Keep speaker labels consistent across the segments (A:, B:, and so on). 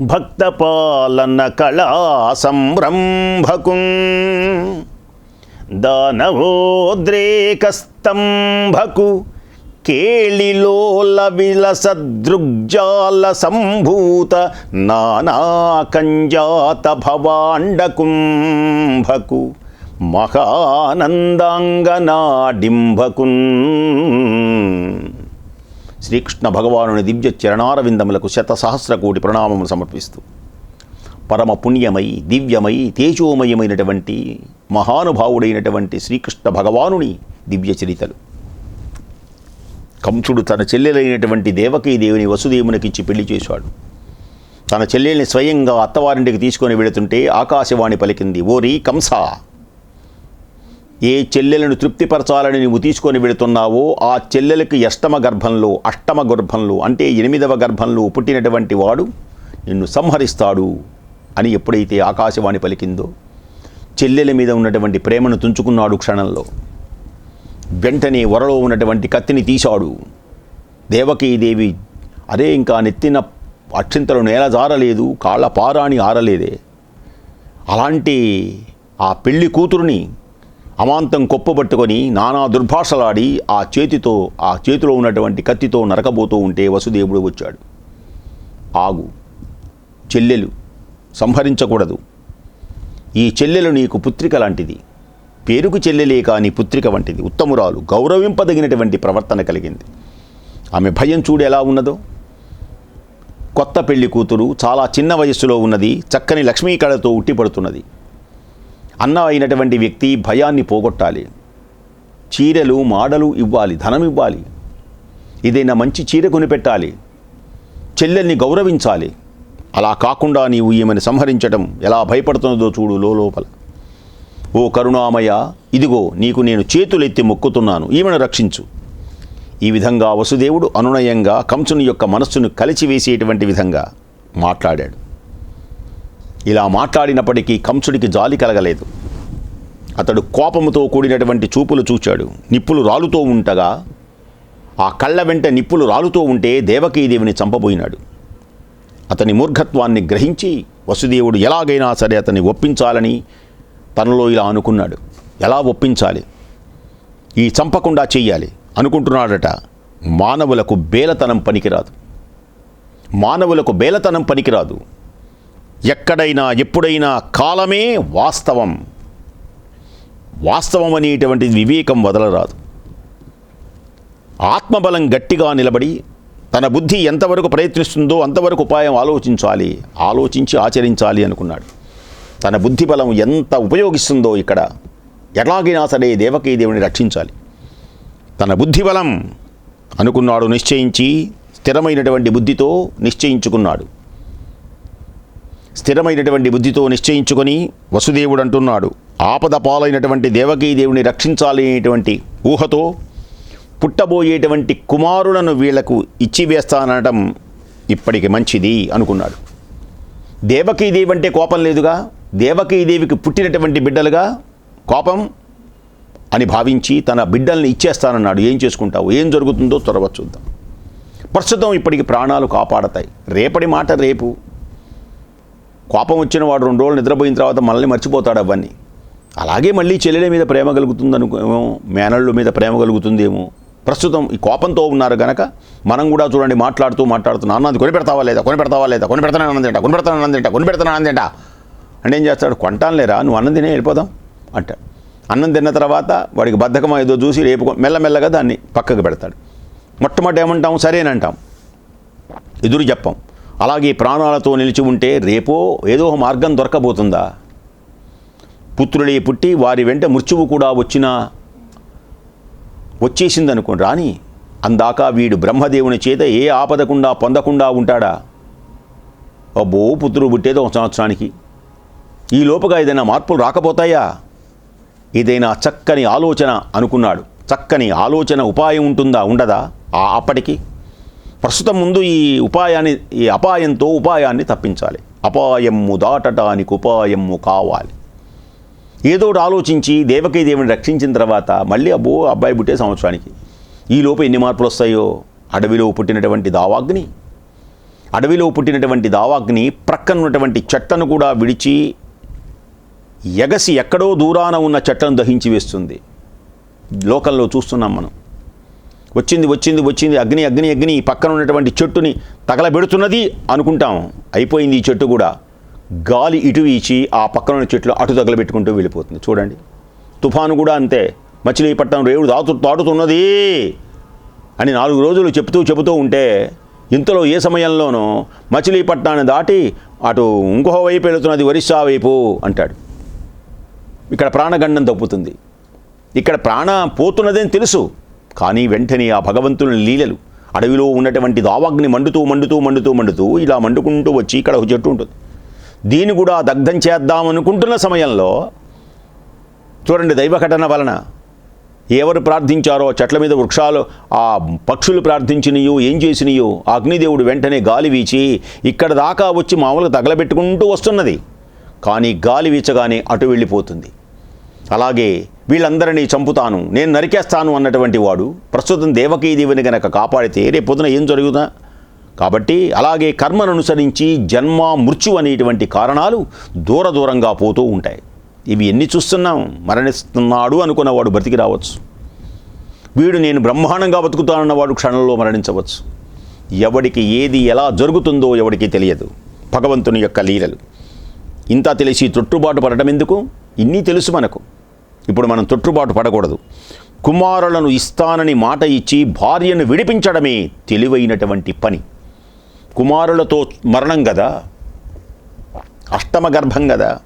A: భక్తపాలన కళా సంరంభకు దానవోద్రేకస్తంభకు కేళిలోల విలసదృగ్జాల సంభూత నానాకంజాత భవాండకుంభకు మహానందాంగనాడింభకున్ శ్రీకృష్ణ భగవానుని దివ్య చరణారవిందములకు శతసహస్ర కోటి ప్రణామములు సమర్పిస్తూ. పరమ పుణ్యమై దివ్యమై తేజోమయమైనటువంటి మహానుభావుడైనటువంటి శ్రీకృష్ణ భగవానుని దివ్య చరితలు. కంసుడు తన చెల్లెలైనటువంటి దేవకీ దేవుని వసుదేవునికిచ్చి పెళ్ళి చేశాడు. తన చెల్లెల్ని స్వయంగా అత్తవారింటికి తీసుకొని వెళుతుంటే ఆకాశవాణి పలికింది ఓరి కంస ఏ చెల్లెలను తృప్తిపరచాలని నువ్వు తీసుకొని వెళుతున్నావో ఆ చెల్లెలకు అష్టమ గర్భంలో అష్టమ గర్భంలో అంటే ఎనిమిదవ గర్భంలో పుట్టినటువంటి వాడు నిన్ను సంహరిస్తాడు అని ఎప్పుడైతే ఆకాశవాణి పలికిందో చెల్లెల మీద ఉన్నటువంటి ప్రేమను తుంచుకున్నాడు క్షణంలో. వెంటనే వరలో ఉన్నటువంటి కత్తిని తీశాడు. దేవకీదేవి అరే ఇంకా నెత్తిన అక్షింతలు నేల జారలేదు కాళ్ళ పారాని ఆరలేదే. అలాంటి ఆ పెళ్ళి కూతురుని అమాంతం కొప్పబట్టుకొని నానా దుర్భాషలాడి ఆ చేతితో ఆ చేతిలో ఉన్నటువంటి కత్తితో నరకబోతూ ఉంటే వసుదేవుడు వచ్చాడు. ఆగు చెల్లెలు సంహరించకూడదు. ఈ చెల్లెలు నీకు పుత్రిక లాంటిది. పేరుకు చెల్లెలే కాని పుత్రిక వంటిది. ఉత్తమురాలు గౌరవింపదగినటువంటి ప్రవర్తన కలిగింది. ఆమె భయం చూడు ఎలా ఉన్నదో. కొత్త పెళ్ళి కూతురు చాలా చిన్న వయస్సులో ఉన్నది చక్కని లక్ష్మీకళతో ఉట్టిపడుతున్నది. అన్న అయినటువంటి వ్యక్తి భయాన్ని పోగొట్టాలి. చీరలు మాడలు ఇవ్వాలి ధనం ఇవ్వాలి. ఏదైనా మంచి చీర కొనిపెట్టాలి. చెల్లెల్ని గౌరవించాలి. అలా కాకుండా నీవు ఈమెను సంహరించటం ఎలా భయపడుతున్నదో చూడు లోపల ఓ కరుణామయ ఇదిగో నీకు నేను చేతులెత్తి మొక్కుతున్నాను ఈమెను రక్షించు. ఈ విధంగా వసుదేవుడు అనునయంగా కంసుని యొక్క మనస్సును కలిచివేసేటువంటి విధంగా మాట్లాడాడు. ఇలా మాట్లాడినప్పటికీ కంసుడికి జాలి కలగలేదు. అతడు కోపముతో కూడినటువంటి చూపులు చూచాడు. నిప్పులు రాలుతూ ఉండగా ఆ కళ్ళ వెంట నిప్పులు రాలుతూ ఉంటే దేవకీదేవిని చంపబోయినాడు. అతని మూర్ఘత్వాన్ని గ్రహించి వసుదేవుడు ఎలాగైనా సరే అతన్ని ఒప్పించాలని తనలో ఇలా అనుకున్నాడు. ఎలా ఒప్పించాలి? ఈ చంపకుండా చెయ్యాలి అనుకుంటున్నాడట. మానవులకు బేలతనం పనికిరాదు. మానవులకు బేలతనం పనికిరాదు. ఎక్కడైనా ఎప్పుడైనా కాలమే వాస్తవం. వాస్తవం అనేటువంటి వివేకం వదలరాదు. ఆత్మబలం గట్టిగా నిలబడి తన బుద్ధి ఎంతవరకు ప్రయత్నిస్తుందో అంతవరకు ఉపాయం ఆలోచించాలి ఆలోచించి ఆచరించాలి అనుకున్నాడు. తన బుద్ధి బలం ఎంత ఉపయోగిస్తుందో ఇక్కడ ఎలాగైనా సరే దేవకీదేవిని రక్షించాలి. తన బుద్ధి బలం అనుకున్నాడు నిశ్చయించి స్థిరమైనటువంటి బుద్ధితో నిశ్చయించుకున్నాడు. స్థిరమైనటువంటి బుద్ధితో నిశ్చయించుకొని వసుదేవుడు అంటున్నాడు ఆపద పాలైనటువంటి దేవకీదేవిని రక్షించాలి అనేటువంటి ఊహతో పుట్టబోయేటువంటి కుమారులను వీళ్ళకు ఇచ్చివేస్తానటం ఇప్పటికి మంచిది అనుకున్నాడు. దేవకీదేవి అంటే కోపం లేదుగా? దేవకీదేవికి పుట్టినటువంటి బిడ్డలుగా కోపం అని భావించి తన బిడ్డల్ని ఇచ్చేస్తానన్నాడు. ఏం చేసుకుంటావు? ఏం జరుగుతుందో త్వరగా చూద్దాం. ప్రస్తుతం ఇప్పటికి ప్రాణాలు కాపాడతాయి. రేపటి మాట రేపు. కోపం వచ్చిన వాడు రెండు రోజులు నిద్రపోయిన తర్వాత మనల్ని మర్చిపోతాడు అవన్నీ. అలాగే మళ్ళీ చెల్లెల మీద ప్రేమ కలుగుతుందనుకో మేనళ్ళ మీద ప్రేమ కలుగుతుందేమో. ప్రస్తుతం ఈ కోపంతో ఉన్నారు కనుక మనం కూడా చూడండి మాట్లాడుతూ మాట్లాడుతూ నాన్న అది కొని లేదా? కొనిపెడతావా లేదా? కొని పెడతాను కొనిపెడతాను కొని కొనిపెడతాను అన్నదేంట అంటే ఏం చేస్తాడు? కొంటాను లేరా? నువ్వు అన్నం తినే వెళ్ళిపోదాం. అంటాడు. అన్నం తిన్న తర్వాత వాడికి బద్ధకం ఏదో చూసి రేపు మెల్లమెల్లగా దాన్ని పక్కకు పెడతాడు. మొట్టమొదటి ఏమంటాం సరేనంటాం. ఎదురు చెప్పం. అలాగే ప్రాణాలతో నిలిచి ఉంటే రేపో ఏదో మార్గం దొరకబోతుందా? పుత్రుడే పుట్టి వారి వెంట మృత్యువు కూడా వచ్చినా వచ్చేసిందనుకోండి. రాని అందాక వీడు బ్రహ్మదేవుని చేత ఏ ఆపదకుండా పొందకుండా ఉంటాడా? అబ్బో పుత్రుడు పుట్టేదో ఒక సంవత్సరానికి. ఈ లోపుగా ఏదైనా మార్పులు రాకపోతాయా? ఏదైనా చక్కని ఆలోచన అనుకున్నాడు. చక్కని ఆలోచన ఉపాయం ఉంటుందా ఉండదా? ఆ అప్పటికి ప్రస్తుతం ముందు ఈ ఉపాయాన్ని ఈ అపాయంతో ఉపాయాన్ని తప్పించాలి. అపాయము దాటటానికి ఉపాయము కావాలి. ఏదో ఒకటి ఆలోచించి దేవకీ దేవుని రక్షించిన తర్వాత మళ్ళీ అబ్బో అబ్బాయి పుట్టే సంవత్సరానికి. ఈ ఎన్ని మార్పులు వస్తాయో? అడవిలో పుట్టినటువంటి దావాగ్ని. అడవిలో పుట్టినటువంటి దావాగ్ని ప్రక్కన ఉన్నటువంటి చెట్లను కూడా విడిచి ఎగసి ఎక్కడో దూరాన ఉన్న చెట్లను దహించి వేస్తుంది. లోకల్లో చూస్తున్నాం మనం. వచ్చింది వచ్చింది వచ్చింది అగ్ని అగ్ని అగ్ని పక్కన ఉన్నటువంటి చెట్టుని తగలబెడుతున్నది అనుకుంటాం. అయిపోయింది ఈ చెట్టు కూడా. గాలి ఇటు ఇచ్చి ఆ పక్కన ఉన్న చెట్లు అటు తగలబెట్టుకుంటూ వెళ్ళిపోతుంది. చూడండి. తుఫాను కూడా అంతే. మచిలీపట్నం రేవుడు దాటు దాటుతున్నది అని నాలుగు రోజులు చెప్తూ చెబుతూ ఉంటే ఇంతలో ఏ సమయంలోనో మచిలీపట్నాన్ని దాటి అటు ఇంకో వైపు వెళుతున్నది ఒరిస్సా వైపు అంటాడు. ఇక్కడ ప్రాణగండం తప్పుతుంది. ఇక్కడ ప్రాణ పోతున్నదని తెలుసు. కానీ వెంటనే ఆ భగవంతుని లీలలు. అడవిలో ఉన్నటువంటి దావాగ్ని మండుతూ మండుతూ మండుతూ మండుతూ ఇలా మండుకుంటూ వచ్చి ఇక్కడ ఒక చెట్టు ఉంటుంది. దీన్ని కూడా దగ్ధం చేద్దామనుకుంటున్న సమయంలో చూడండి దైవఘటన వలన ఎవరు ప్రార్థించారో చెట్ల మీద వృక్షాలు ఆ పక్షులు ప్రార్థించినయో ఏం చేసినయో అగ్నిదేవుడు వెంటనే గాలి వీచి ఇక్కడ దాకా వచ్చి మామూలుగా తగలబెట్టుకుంటూ వస్తున్నది. కానీ గాలి వీచగానే అటు వెళ్ళిపోతుంది. అలాగే వీళ్ళందరినీ చంపుతాను నేను నరికేస్తాను అన్నటువంటి వాడు ప్రస్తుతం దేవకీదేవిని గనక కాపాడితే రేపొద్దున ఏం జరుగుదా కాబట్టి అలాగే కర్మను అనుసరించి జన్మ మృత్యు అనేటువంటి కారణాలు దూర దూరంగా పోతూ ఉంటాయి. ఇవి ఎన్ని చూస్తున్నాం? మరణిస్తున్నాడు అనుకున్నవాడు బ్రతికి రావచ్చు. వీడు నేను బ్రహ్మాండంగా బతుకుతానన్నవాడు క్షణంలో మరణించవచ్చు. ఎవడికి ఏది ఎలా జరుగుతుందో ఎవడికి తెలియదు. భగవంతుని యొక్క లీలలు. ఇంత తెలిసి తొట్టుబాటు పడటం ఎందుకు? ఇన్ని తెలుసు మనకు. ఇప్పుడు మనం తొట్టుబాటు పడకూడదు. కుమారులను ఇస్తానని మాట ఇచ్చి భార్యను విడిపించడమే తెలివైనటువంటి పని. కుమారులతో మరణం కదా అష్టమ గర్భం కదా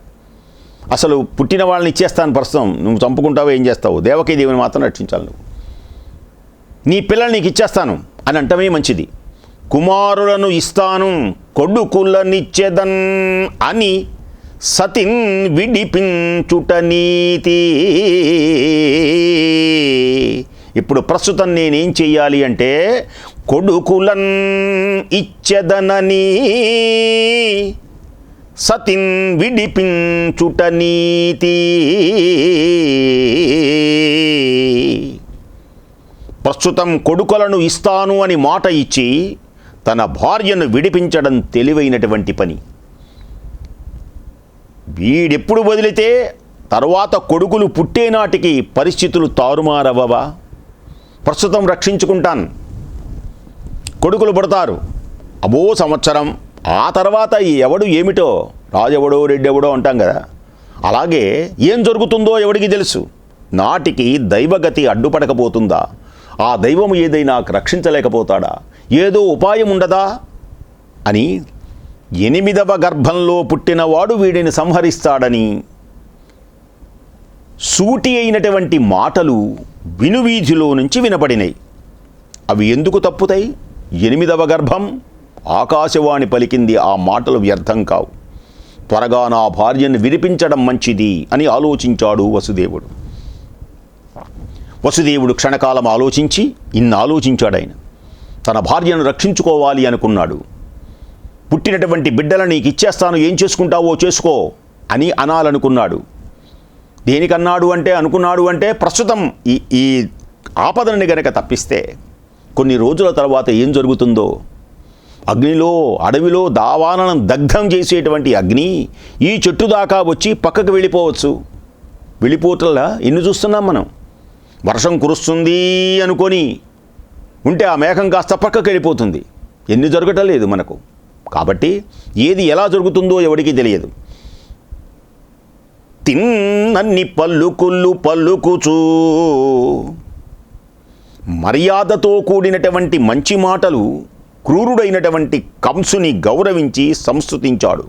A: అసలు పుట్టిన వాళ్ళని ఇచ్చేస్తాను ప్రస్తుతం. నువ్వు చంపుకుంటావో ఏం చేస్తావు? దేవకీ దేవుని మాత్రం రక్షించాలి నువ్వు. నీ పిల్లల్ని నీకు ఇచ్చేస్తాను అని అంటమే మంచిది. కుమారులను ఇస్తాను కొడుకులనిచ్చేదన్ అని సతిన్ విడిపించుట నీతి. ఇప్పుడు ప్రస్తుతం నేనేం చెయ్యాలి అంటే కొడుకులన్ ఇచ్చెదనని సతిన్ విడిపించుట నీతి. ప్రస్తుతం కొడుకులను ఇస్తాను అని మాట ఇచ్చి తన భార్యను విడిపించడం తెలివైనటువంటి పని. వీడెప్పుడు వదిలితే తరువాత కొడుకులు పుట్టేనాటికి పరిస్థితులు తారుమారవ్వవా? ప్రస్తుతం రక్షించుకుంటాను. కొడుకులు పుడతారు. అబో సంవత్సరం. ఆ తర్వాత ఎవడు ఏమిటో? రాజెవడో రెడ్డెవడో అంటాం కదా. అలాగే ఏం జరుగుతుందో ఎవడికి తెలుసు? నాటికి దైవగతి అడ్డుపడకపోతుందా? ఆ దైవం ఏదైనా రక్షించలేకపోతాడా? ఏదో ఉపాయం ఉండదా? అని ఎనిమిదవ గర్భంలో పుట్టినవాడు వీడిని సంహరిస్తాడని. సూటి అయినటువంటి మాటలు వినువీధిలో నుంచి వినపడినాయి అవి ఎందుకు తప్పుతాయి ఎనిమిదవ గర్భం? ఆకాశవాణి పలికింది ఆ మాటలు వ్యర్థం కావు. త్వరగా నా భార్యను విరిపించడం మంచిది అని ఆలోచించాడు వసుదేవుడు. వసుదేవుడు క్షణకాలం ఆలోచించి ఇన్ని ఆలోచించాడు ఆయన తన భార్యను రక్షించుకోవాలి అనుకున్నాడు. పుట్టినటువంటి బిడ్డలను నీకు ఇచ్చేస్తాను ఏం చేసుకుంటావో చేసుకో అని అనాలనుకున్నాడు. దేనికన్నాడు అంటే అనుకున్నాడు అంటే ప్రస్తుతం ఈ ఈ ఆపదలని గనక తప్పిస్తే కొన్ని రోజుల తర్వాత ఏం జరుగుతుందో? అగ్నిలో అడవిలో దావాననం దగ్ధం చేసేటువంటి అగ్ని ఈ చెట్టు దాకా వచ్చి పక్కకు వెళ్ళిపోవచ్చు. వెళ్ళిపోతల్లా ఎన్ని చూస్తున్నాం మనం? వర్షం కురుస్తుంది అనుకొని ఉంటే ఆ మేఘం కాస్త పక్కకు వెళ్ళిపోతుంది. ఎన్ని జరగటం లేదు మనకు. కాబట్టి ఏది ఎలా జరుగుతుందో ఎవడికి తెలియదు. తిన్నన్ని పల్లుకుళ్ళు పల్లుకుచూ మర్యాదతో కూడినటువంటి మంచి మాటలు క్రూరుడైనటువంటి కంసుని గౌరవించి సంస్కృతించాడు.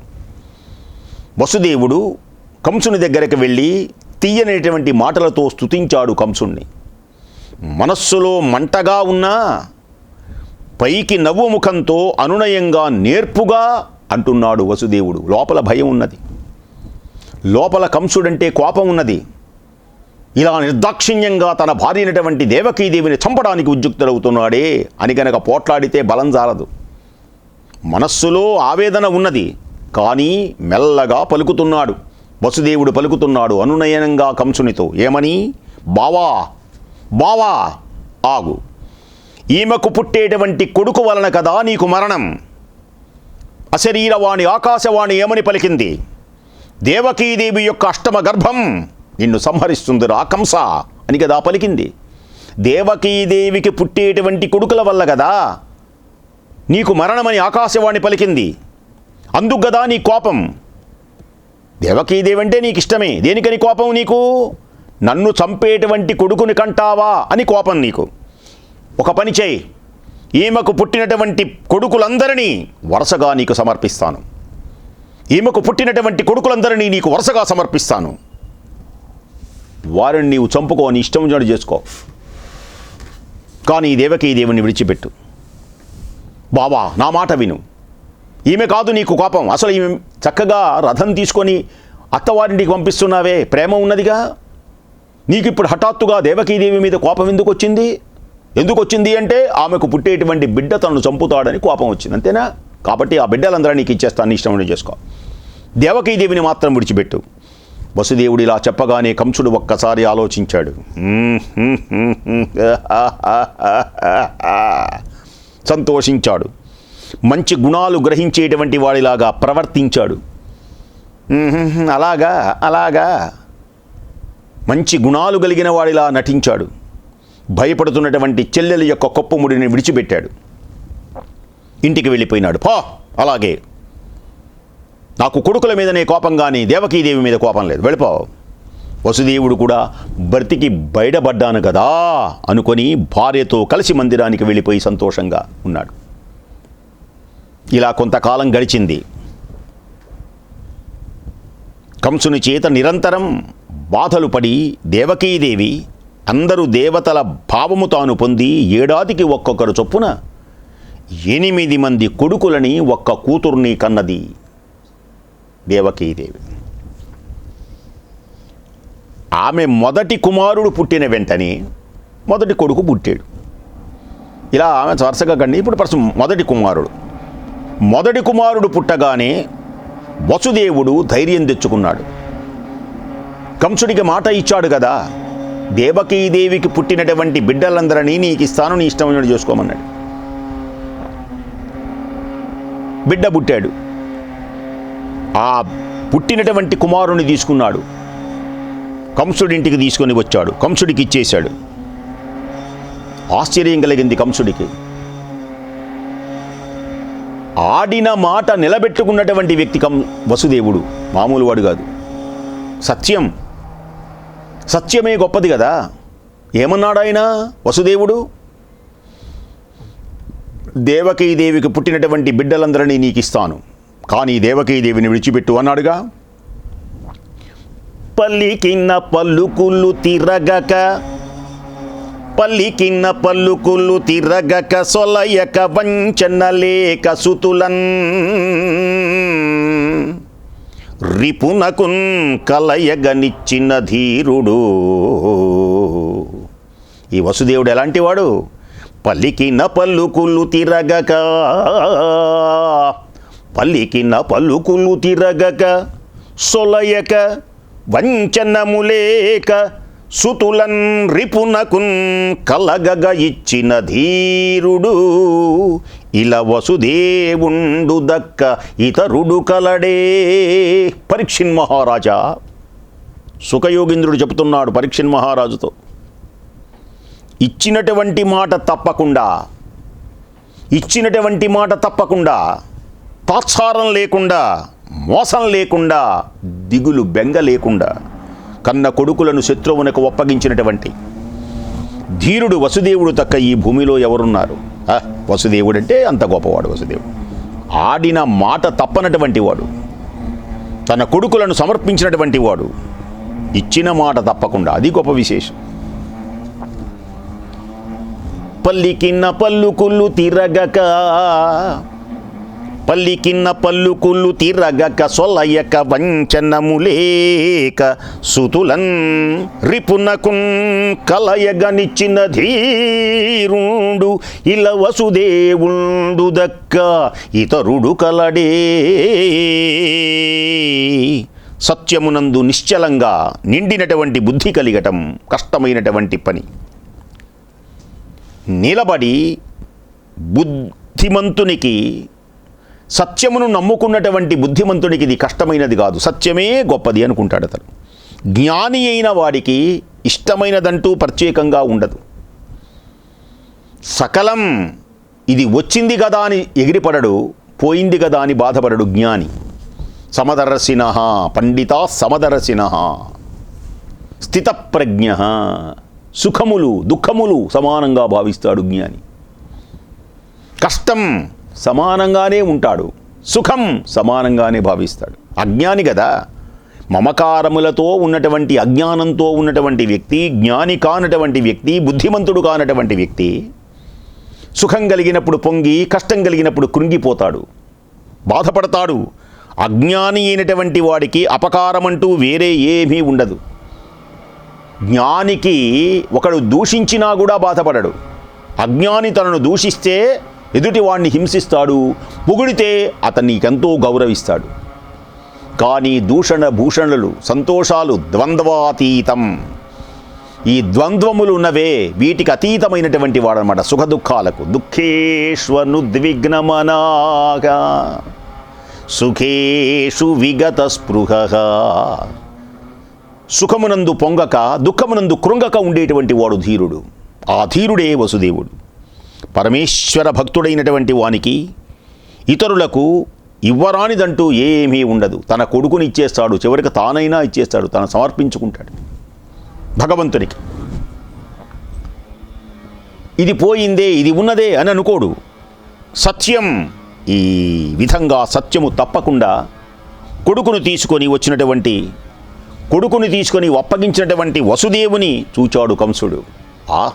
A: వసుదేవుడు కంసుని దగ్గరికి వెళ్ళి తీయనేటువంటి మాటలతో స్తుతించాడు కంసుణ్ణి. మనస్సులో మంటగా ఉన్నా పైకి నవ్వు ముఖంతో అనునయంగా నేర్పుగా అంటున్నాడు వసుదేవుడు. లోపల భయం ఉన్నది. లోపల కంసుడంటే కోపం ఉన్నది. ఇలా నిర్దాక్షిణ్యంగా తన భార్యనటువంటి దేవకీదేవిని చంపడానికి ఉద్యుక్తుడవుతున్నాడే అని గనక పోట్లాడితే బలం జారదు. మనస్సులో ఆవేదన ఉన్నది. కానీ మెల్లగా పలుకుతున్నాడు. వసుదేవుడు పలుకుతున్నాడు అనునయనంగా కంసునితో. ఏమని? బావా బావా ఆగు. ఈమెకు పుట్టేటువంటి కొడుకు వలన కదా నీకు మరణం. అశరీరవాణి ఆకాశవాణి ఏమని పలికింది? దేవకీదేవి యొక్క అష్టమ గర్భం నిన్ను సంహరిస్తుంది రాకంస అని కదా పలికింది. దేవకీదేవికి పుట్టేటువంటి కొడుకుల వల్ల కదా నీకు మరణమని ఆకాశవాణి పలికింది. అందుకు కదా నీ కోపం. దేవకీదేవి అంటే నీకు ఇష్టమే దేనికని కోపం నీకు? నన్ను చంపేటువంటి కొడుకుని కంటావా అని కోపం నీకు. ఒక పని చేయి. ఈమెకు పుట్టినటువంటి కొడుకులందరినీ వరుసగా నీకు సమర్పిస్తాను. ఈమెకు పుట్టినటువంటి కొడుకులందరినీ నీకు వరుసగా సమర్పిస్తాను. వారిని నీవు చంపుకో నీ ఇష్టం జోడు చేసుకో. కానీ దేవకి దేవకీ దేవుని విడిచిపెట్టు. బావా నా మాట విను. ఈమె కాదు నీకు కోపం. అసలు ఈమె చక్కగా రథం తీసుకొని అత్తవారింటికి పంపిస్తున్నావే. ప్రేమ ఉన్నదిగా? నీకు ఇప్పుడు హఠాత్తుగా దేవకీదేవి మీద కోపం ఎందుకు వచ్చింది? ఎందుకు వచ్చింది అంటే ఆమెకు పుట్టేటువంటి బిడ్డ తనను చంపుతాడని కోపం వచ్చింది అంతేనా? కాబట్టి ఆ బిడ్డలందరూ నీకు ఇచ్చేస్తాను ఇష్టం ఉండి చేసుకో. దేవకీదేవిని మాత్రం విడిచిపెట్టు. వసుదేవుడు ఇలా చెప్పగానే కంసుడు ఒక్కసారి ఆలోచించాడు. సంతోషించాడు. మంచి గుణాలు గ్రహించేటువంటి వాడిలాగా ప్రవర్తించాడు. అలాగా అలాగా. మంచి గుణాలు కలిగిన వాడిలా నటించాడు. భయపడుతున్నటువంటి చెల్లెల యొక్క కొప్పముడిని విడిచిపెట్టాడు. ఇంటికి వెళ్ళిపోయినాడు. పో అలాగే. నాకు కొడుకుల మీదనే కోపం కానీ దేవకీదేవి మీద కోపం లేదు. వెళ్ళిపో. వసుదేవుడు కూడా బ్రతికి బయటపడ్డాను కదా అనుకొని భార్యతో కలిసి మందిరానికి వెళ్ళిపోయి సంతోషంగా ఉన్నాడు. ఇలా కొంతకాలం గడిచింది. కంసుని చేత నిరంతరం బాధలు పడి దేవకీదేవి అందరూ దేవతల భావము తాను పొంది ఏడాదికి ఒక్కొక్కరు చొప్పున ఎనిమిది మంది కొడుకులని ఒక్క కూతుర్ని కన్నది దేవకీదేవి. ఆమె మొదటి కుమారుడు పుట్టిన వెంటనే మొదటి కొడుకు పుట్టాడు. ఇలా ఆమె వరుసగా కండి ఇప్పుడు ప్రస్తుతం మొదటి కుమారుడు. మొదటి కుమారుడు పుట్టగానే వసుదేవుడు ధైర్యం తెచ్చుకున్నాడు. కంసుడికి మాట ఇచ్చాడు కదా దేవకీదేవికి పుట్టినటువంటి బిడ్డలందరినీ నీకు ఇస్తాను నీ ఇష్టం చూసుకోమన్నాడు చేసుకోమన్నాడు. బిడ్డ పుట్టాడు. ఆ పుట్టినటువంటి కుమారుని తీసుకున్నాడు. కంసుడింటికి తీసుకొని వచ్చాడు. కంసుడికి ఇచ్చేశాడు. ఆశ్చర్యం కలిగింది కంసుడికి. ఆడిన మాట నిలబెట్టుకున్నటువంటి వ్యక్తి కం వసుదేవుడు. మామూలు వాడు కాదు. సత్యం. సత్యమే గొప్పది కదా. ఏమన్నాడు ఆయన వసుదేవుడు? దేవకీదేవికి పుట్టినటువంటి బిడ్డలందరినీ నీకు ఇస్తాను కానీ దేవకీదేవిని విడిచిపెట్టు అన్నాడుగా. పల్లికిన్న పల్లుకుళ్ళు తిరగక పల్లికిన్న పల్లుకుళ్ళు తిరగక సొలయక వంచన లేక సుతులన్. రిపునకున్ కలయగనిచ్చిన ధీరుడు ఈ వసుదేవుడు ఎలాంటివాడు? పలికిన పల్లుకులు తిరగక. పలికిన పల్లుకుళ్ళు తిరగక. సొలయక వంచనములేక సుతులన్ రిపునకున్ కలగగ ఇచ్చిన ధీరుడు ఇలా వసుదేవుండు దక్క ఇతరుడు కలడే పరీక్షిన్ మహారాజా. సుఖయోగీంద్రుడు చెబుతున్నాడు పరీక్షిన్ మహారాజుతో. ఇచ్చినటువంటి మాట తప్పకుండా ఇచ్చినటువంటి మాట తప్పకుండా తాత్సారం లేకుండా మోసం లేకుండా దిగులు బెంగ లేకుండా కన్న కొడుకులను శత్రువునకు ఒప్పగించినటువంటి ధీరుడు వసుదేవుడు తక్క ఈ భూమిలో ఎవరున్నారు? ఆ, వసుదేవుడంటే అంత గొప్పవాడు వసుదేవుడు. ఆడిన మాట తప్పనటువంటి వాడు. తన కొడుకులను సమర్పించినటువంటి వాడు. ఇచ్చిన మాట తప్పకుండా. అది గొప్ప విశేషం. పల్లికిన్న పల్లుకుళ్ళు తిరగక పల్లికిన్న పల్లుకుళ్ళు తిరగక సొల్లయక వంచనములేక సుతులన్ రిపునకున్ కలయగనిచ్చిన ధీరుండు ఇల వసుదేవుండు దక్క ఇతరుడు కలడే. సత్యమునందు నిశ్చలంగా నిండినటువంటి బుద్ధి కలిగటం కష్టమైనటువంటి పని. నిలబడి బుద్ధిమంతునికి సత్యమును నమ్ముకున్నటువంటి బుద్ధిమంతునికి ఇది కష్టమైనది కాదు. సత్యమే గొప్పది అనుకుంటాడు అతను. జ్ఞాని అయిన వాడికి ఇష్టమైనదంటూ ప్రత్యేకంగా ఉండదు. సకలం ఇది వచ్చింది కదా అని ఎగిరిపడడు పోయింది కదా అని బాధపడడు జ్ఞాని. సమదర్శిన పండిత సమదర్శిన. స్థితప్రజ్ఞ. సుఖములు దుఃఖములు సమానంగా భావిస్తాడు జ్ఞాని. కష్టం సమానంగానే ఉంటాడు. సుఖం సమానంగానే భావిస్తాడు. అజ్ఞాని కదా. మమకారములతో ఉన్నటువంటి అజ్ఞానంతో ఉన్నటువంటి వ్యక్తి జ్ఞాని కానటువంటి వ్యక్తి బుద్ధిమంతుడు కానటువంటి వ్యక్తి సుఖం కలిగినప్పుడు పొంగి కష్టం కలిగినప్పుడు కృంగిపోతాడు. బాధపడతాడు. అజ్ఞాని అయినటువంటి వాడికి అపకారమంటూ వేరే ఏమీ ఉండదు. జ్ఞానికి ఒకడు దూషించినా కూడా బాధపడడు. అజ్ఞాని తనను దూషిస్తే ఎదుటివాణ్ణి హింసిస్తాడు పొగిడితే అతన్ని ఎంతో గౌరవిస్తాడు. కానీ దూషణ భూషణలు సంతోషాలు ద్వంద్వాతీతం. ఈ ద్వంద్వములు ఉన్నవే వీటికి అతీతమైనటువంటి వాడనమాట సుఖ దుఃఖాలకు దుఃఖేష్వనుద్విగ్నమనాగా సుఖేషు విగత స్పృహ. సుఖమునందు పొంగక దుఃఖమునందు కృంగక ఉండేటువంటి వాడు ధీరుడు. ఆ ధీరుడే వసుదేవుడు. పరమేశ్వర భక్తుడైనటువంటి వానికి ఇతరులకు ఇవ్వరానిదంటూ ఏమీ ఉండదు. తన కొడుకుని ఇచ్చేస్తాడు చివరికి తానైనా ఇచ్చేస్తాడు తను సమర్పించుకుంటాడు భగవంతునికి. ఇది పోయిందే ఇది ఉన్నదే అని అనుకోడు. సత్యం ఈ విధంగా సత్యము తప్పకుండా కొడుకును తీసుకొని వచ్చినటువంటి కొడుకుని తీసుకొని అప్పగించినటువంటి వసుదేవుని చూచాడు కంసుడు. ఆ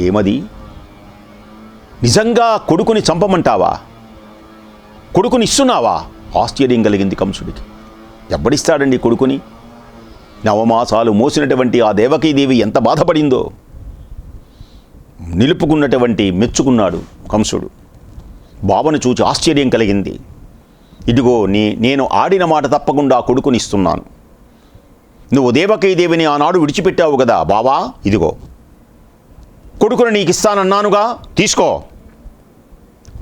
A: ఏమది? నిజంగా కొడుకుని చంపమంటావా? కొడుకుని ఇస్తున్నావా? ఆశ్చర్యం కలిగింది కంసుడికి. ఎవ్వడిస్తాడండి కొడుకుని? నవమాసాలు మోసినటువంటి ఆ దేవకీదేవి ఎంత బాధపడిందో? నిలుపుకున్నటువంటి మెచ్చుకున్నాడు కంసుడు. బావను చూచి ఆశ్చర్యం కలిగింది. ఇదిగో నీ నేను ఆడిన మాట తప్పకుండా కొడుకునిస్తున్నాను. నువ్వు దేవకీదేవిని ఆనాడు విడిచిపెట్టావు కదా బావా? ఇదిగో. కొడుకును నీకు ఇస్తానన్నానుగా? తీసుకో.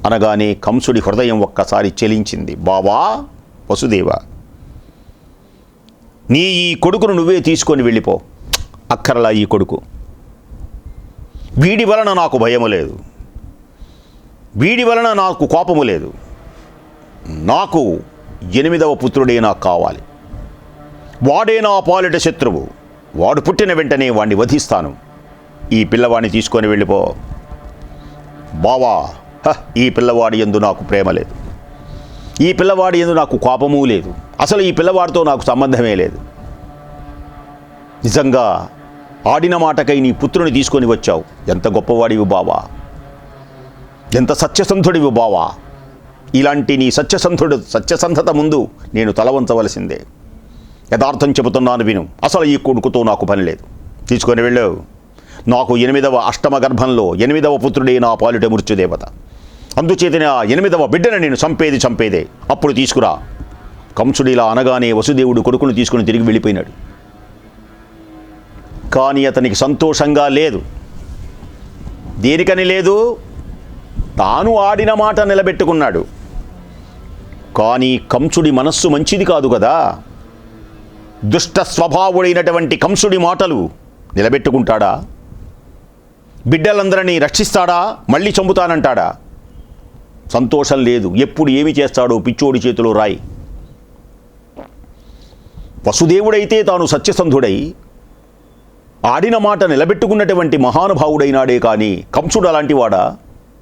A: అనగానే కంసుడి హృదయం ఒక్కసారి చెలించింది. బావా వసుదేవ నీ ఈ కొడుకును నువ్వే తీసుకొని వెళ్ళిపో. అక్కరలా ఈ కొడుకు. వీడి వలన నాకు భయము లేదు. వీడి వలన నాకు కోపము లేదు. నాకు ఎనిమిదవ పుత్రుడే నాకు కావాలి. వాడే నా పాలిట శత్రువు. వాడు పుట్టిన వెంటనే వాడిని వధిస్తాను. ఈ పిల్లవాడిని తీసుకొని వెళ్ళిపో. బావా హ, ఈ పిల్లవాడి ఎందు నాకు ప్రేమ లేదు. ఈ పిల్లవాడి ఎందు నాకు కోపమూ లేదు. అసలు ఈ పిల్లవాడితో నాకు సంబంధమే లేదు. నిజంగా ఆడిన మాటకై నీ పుత్రుని తీసుకొని వచ్చావు. ఎంత గొప్పవాడివి బావా. ఎంత సత్యసంధుడివి బావా. ఇలాంటి నీ సత్యసంధుడు సత్యసంధత ముందు నేను తలవంచవలసిందే. యథార్థం చెబుతున్నాను విను. అసలు ఈ కొడుకుతో నాకు పని లేదు. తీసుకొని వెళ్ళావు. నాకు ఎనిమిదవ అష్టమ గర్భంలో ఎనిమిదవ పుత్రుడే నా పాలిట మృత్యుదేవత అందుచేతనే ఆ ఎనిమిదవ బిడ్డను నేను చంపేది చంపేదే. అప్పుడు తీసుకురా. కంసుడిలా అనగానే వసుదేవుడు కొడుకును తీసుకుని తిరిగి వెళ్ళిపోయినాడు. కానీ అతనికి సంతోషంగా లేదు. దేనికని లేదు? తాను ఆడిన మాట నిలబెట్టుకున్నాడు. కానీ కంసుడి మనస్సు మంచిది కాదు కదా. దుష్ట స్వభావుడైనటువంటి కంసుడి మాటలు నిలబెట్టుకుంటాడా? బిడ్డలందరినీ రక్షిస్తాడా? మళ్ళీ చంపుతానంటాడా? సంతోషం లేదు. ఎప్పుడు ఏమి చేస్తాడో పిచ్చోడి చేతిలో రాయి. వసుదేవుడైతే తాను సత్యసంధుడై ఆడిన మాట నిలబెట్టుకున్నటువంటి మహానుభావుడైనాడే కానీ కంసుడు అలాంటివాడా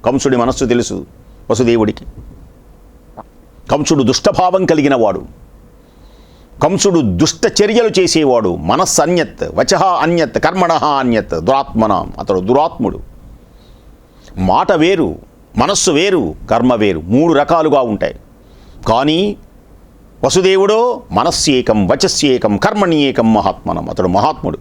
A: కంసుడి మనస్సు తెలుసు వసుదేవుడికి. కంసుడు దుష్టభావం కలిగిన వాడు. కంసుడు దుష్ట చర్యలు చేసేవాడు. మనస్సు అన్యత్ వచహ అన్యత్ కర్మణ అన్యత్ దురాత్మన. అతడు దురాత్ముడు. మాట వేరు మనస్సు వేరు కర్మ వేరు. మూడు రకాలుగా ఉంటాయి. కానీ వసుదేవుడో మనస్సేకం వచస్యేకం కర్మణి ఏకం మహాత్మనం. అతడు మహాత్ముడు.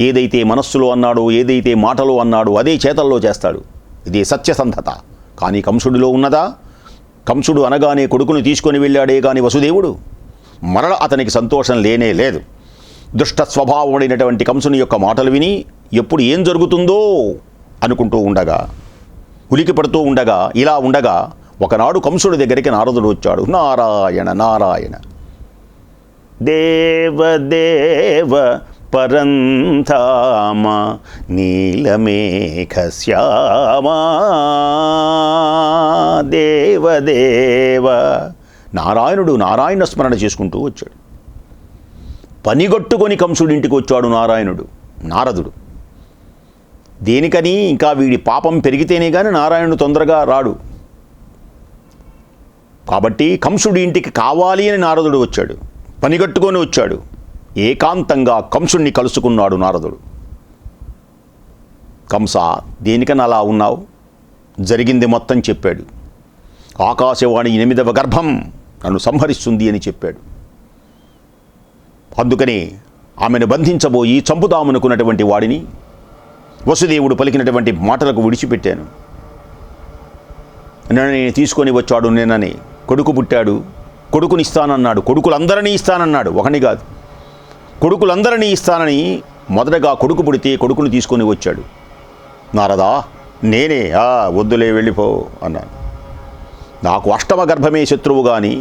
A: ఏదైతే మనస్సులో అన్నాడో ఏదైతే మాటలో అన్నాడో అదే చేతల్లో చేస్తాడు. ఇదే సత్యసంధత. కానీ కంసుడిలో ఉన్నదా? కంసుడు అనగానే కొడుకును తీసుకొని వెళ్ళాడే కానీ వసుదేవుడు? మరల అతనికి సంతోషం లేనే లేదు. దుష్ట స్వభావమైనటువంటి కంసుని యొక్క మాటలు విని ఎప్పుడు ఏం జరుగుతుందో అనుకుంటూ ఉండగా ఉలికి పడుతూ ఉండగా ఇలా ఉండగా ఒకనాడు కంసుడి దగ్గరికి నారదుడు వచ్చాడు. నారాయణ నారాయణ దేవదేవ పరంధామ నీలమేఘ శ్యామా దేవదేవ నారాయణుడు నారాయణ స్మరణ చేసుకుంటూ వచ్చాడు. పనిగట్టుకొని కంసుడింటికి వచ్చాడు నారాయణుడు నారదుడు. దేనికని ఇంకా వీడి పాపం పెరిగితేనే కానీ నారాయణుడు తొందరగా రాడు. కాబట్టి కంసుడి ఇంటికి కావాలి అని నారదుడు వచ్చాడు. పనిగట్టుకొని వచ్చాడు. ఏకాంతంగా కంసుణ్ణి కలుసుకున్నాడు నారదుడు. కంస దేనికని అలా ఉన్నావు? జరిగింది మొత్తం చెప్పాడు. ఆకాశవాణి ఎనిమిదవ గర్భం. నన్ను సంహరిస్తుంది అని చెప్పాడు. అందుకని ఆమెను బంధించబోయి చంపుదామనుకున్నటువంటి వాడిని వసుదేవుడు పలికినటువంటి మాటలకు విడిచిపెట్టాను. నన్ను తీసుకొని వచ్చాడు నేనని కొడుకు పుట్టాడు కొడుకునిస్తానన్నాడు కొడుకులందరినీ ఇస్తానన్నాడు ఒకని కాదు. కొడుకులందరినీ ఇస్తానని మొదటగా కొడుకు పుడితే కొడుకుని తీసుకొని వచ్చాడు. నారదా నేనే ఆ వద్దులే వెళ్ళిపో అన్నాను. నాకు అష్టమ గర్భమే శత్రువు కానీ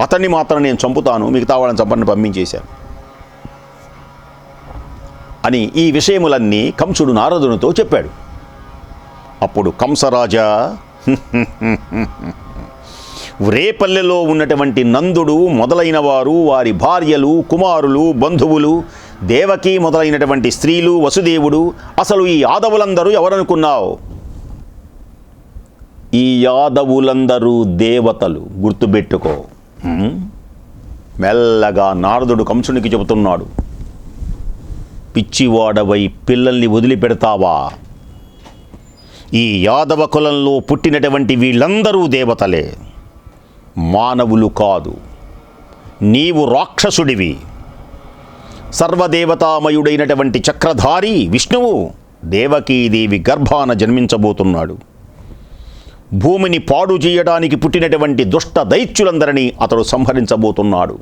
A: అతన్ని మాత్రం నేను చంపుతాను మిగతా వాళ్ళని చంపని పంపించేశాను అని ఈ విషయములన్నీ కంసుడు నారదునితో చెప్పాడు. అప్పుడు కంసరాజా రేపల్లెలో ఉన్నటువంటి నందుడు మొదలైన వారు వారి భార్యలు కుమారులు బంధువులు దేవకి మొదలైనటువంటి స్త్రీలు వసుదేవుడు అసలు ఈ ఆదవులందరూ ఎవరనుకున్నావు? ఈ యాదవులందరూ దేవతలు గుర్తుపెట్టుకో. మెల్లగా నారదుడు కంసునికి చెబుతున్నాడు పిచ్చివాడవై పిల్లల్ని వదిలిపెడతావా? ఈ యాదవ కులంలో పుట్టినటువంటి వీళ్ళందరూ దేవతలే. మానవులు కాదు నీవు రాక్షసుడివి. సర్వదేవతామయుడైనటువంటి చక్రధారి విష్ణువు దేవకీదేవి గర్భాన జన్మించబోతున్నాడు. భూమిని పాడు చేయడానికి పుట్టినటువంటి దుష్ట దైత్యులందరినీ అతడు సంహరించబోతున్నాడు.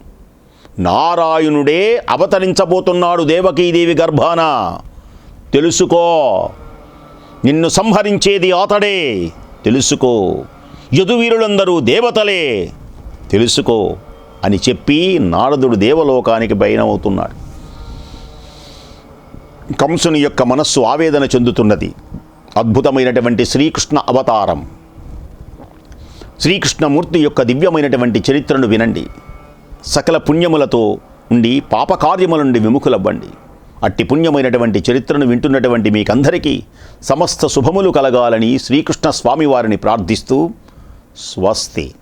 A: నారాయణుడే అవతరించబోతున్నాడు దేవకీదేవి గర్భాన. తెలుసుకో నిన్ను సంహరించేది అతడే. తెలుసుకో యదువీరులందరూ దేవతలే. తెలుసుకో అని చెప్పి నారదుడు దేవలోకానికి బయనమవుతున్నాడు కంసుని యొక్క మనస్సు ఆవేదన చెందుతున్నది. అద్భుతమైనటువంటి శ్రీకృష్ణ అవతారం. శ్రీకృష్ణమూర్తి యొక్క దివ్యమైనటువంటి చరిత్రను వినండి. సకల పుణ్యములతో ఉండి పాపకార్యముల నుండి విముఖులవ్వండి. అట్టి పుణ్యమైనటువంటి చరిత్రను వింటున్నటువంటి మీకందరికీ సమస్త శుభములు కలగాలని శ్రీకృష్ణ స్వామివారిని ప్రార్థిస్తూ స్వస్తి.